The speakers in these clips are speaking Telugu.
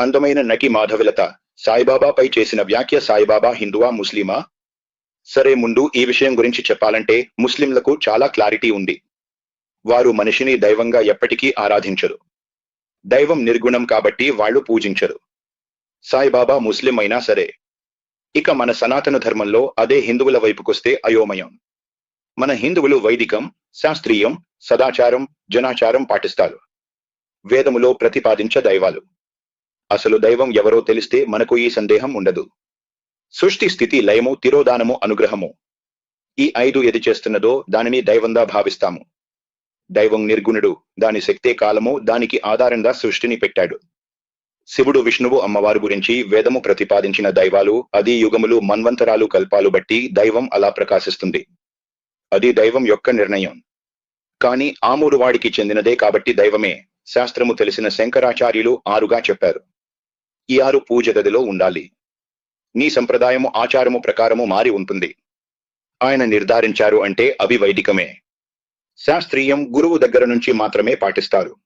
అందమైన నటి మాధవిలత సాయిబాబాపై చేసిన వ్యాఖ్య సాయిబాబా హిందువా ముస్లిమా? సరే ముందు ఈ విషయం గురించి చెప్పాలంటే ముస్లింలకు చాలా క్లారిటీ ఉంది. వారు మనిషిని దైవంగా ఎప్పటికీ ఆరాధించరు. దైవం నిర్గుణం కాబట్టి వాళ్ళు పూజించరు. సాయిబాబా ముస్లిం అయినా సరే. ఇక మన సనాతన ధర్మంలో అదే హిందువుల వైపుకొస్తే అయోమయం. మన హిందువులు వైదికం శాస్త్రీయం సదాచారం జనాచారం పాటిస్తారు. వేదములో ప్రతిపాదించ దైవాలు. అసలు దైవం ఎవరో తెలిస్తే మనకు ఈ సందేహం ఉండదు. సృష్టి స్థితి లయము తిరోదానము అనుగ్రహము. ఈ ఐదు ఎది చేస్తున్నదో దానిని దైవంగా భావిస్తాము. దైవం నిర్గుణుడు దాని శక్తే కాలము దానికి ఆధారంగా సృష్టిని పెట్టాడు. శివుడు విష్ణువు అమ్మవారి గురించి వేదము ప్రతిపాదించిన దైవాలు అది యుగములు మన్వంతరాలు కల్పాలు బట్టి దైవం అలా ప్రకాశిస్తుంది. అది దైవం యొక్క నిర్ణయం. కానీ ఆమూరు వాడికి చెందినదే కాబట్టి దైవమే శాస్త్రము తెలిసిన శంకరాచార్యులు ఆరుగా చెప్పారు. ఈ ఆరు పూజ గదిలో ఉండాలి. నీ సంప్రదాయము ఆచారము ప్రకారము మారి ఉంటుంది. ఆయన నిర్ధారించారు అంటే అవి వైదికమే. శాస్త్రీయం గురువు దగ్గర నుంచి మాత్రమే పాటిస్తారు.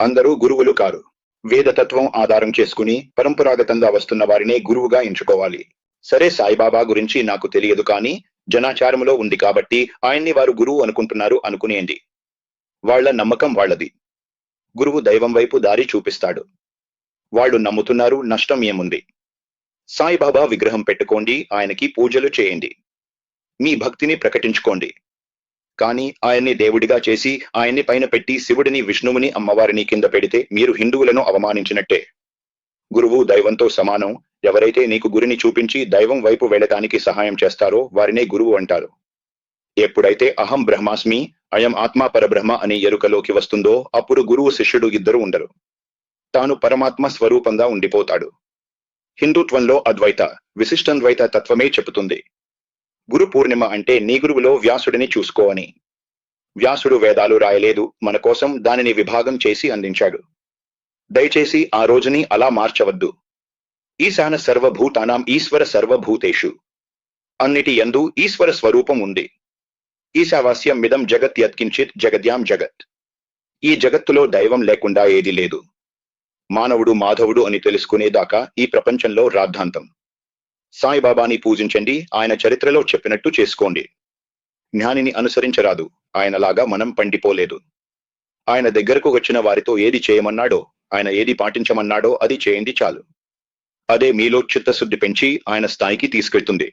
అందరూ గురువులు కారు. వేదతత్వం ఆధారం చేసుకుని పరంపరాగతంగా వస్తున్న వారినే గురువుగా ఎంచుకోవాలి. సరే సాయిబాబా గురించి నాకు తెలియదు కానీ జనాచారములో ఉంది కాబట్టి ఆయన్ని వారు గురువు అనుకుంటున్నారు అనుకునేయండి. వాళ్ళ నమ్మకం వాళ్ళది. గురువు దైవం వైపు దారి చూపిస్తాడు. వాళ్ళు నమ్ముతున్నారు నష్టం ఏముంది? సాయిబాబా విగ్రహం పెట్టుకోండి ఆయనకి పూజలు చేయండి. మీ భక్తిని ప్రకటించుకోండి. కానీ ఆయన్ని దేవుడిగా చేసి ఆయన్ని పైన పెట్టి శివుడిని విష్ణువుని అమ్మవారిని కింద పెడితే మీరు హిందువులను అవమానించినట్టే. గురువు దైవంతో సమానం. ఎవరైతే నీకు గురిని చూపించి దైవం వైపు వెళ్ళటానికి సహాయం చేస్తారో వారినే గురువు అంటారు. ఎప్పుడైతే అహం బ్రహ్మాస్మి అయం ఆత్మా పరబ్రహ్మ అనే ఎరుకలోకి వస్తుందో అప్పుడు గురువు శిష్యుడు ఇద్దరు ఉండరు. తాను పరమాత్మ స్వరూపంగా ఉండిపోతాడు. హిందుత్వంలో అద్వైత విశిష్టద్వైత తత్వమే చెబుతుంది. గురు పూర్ణిమ అంటే నీ గురువులో వ్యాసుడిని చూసుకో అని. వ్యాసుడు వేదాలు రాయలేదు మన కోసం దానిని విభాగం చేసి అందించాడు. దయచేసి ఆ రోజుని అలా మార్చవద్దు. ఈశాన సర్వభూతానాం ఈశ్వర సర్వభూతేషు. అన్నిటి యందు ఈశ్వర స్వరూపం ఉంది. ఈశావాస్యం మిదం జగత్ యత్కించిత్ జగద్యాం జగత్. ఈ జగత్తులో దైవం లేకుండా ఏది లేదు. మానవుడు మాధవుడు అని తెలుసుకునేదాకా ఈ ప్రపంచంలో రాద్ధాంతం. సాయిబాబాని పూజించండి ఆయన చరిత్రలో చెప్పినట్టు చేసుకోండి. జ్ఞానిని అనుసరించరాదు ఆయనలాగా మనం పండిపోలేదు. ఆయన దగ్గరకు వచ్చిన వారితో ఏది చేయమన్నాడో ఆయన ఏది పాటించమన్నాడో అది చేయండి చాలు. అదే మీలో చిత్తశుద్ధి పెంచి ఆయన స్థాయికి తీసుకెళ్తుంది.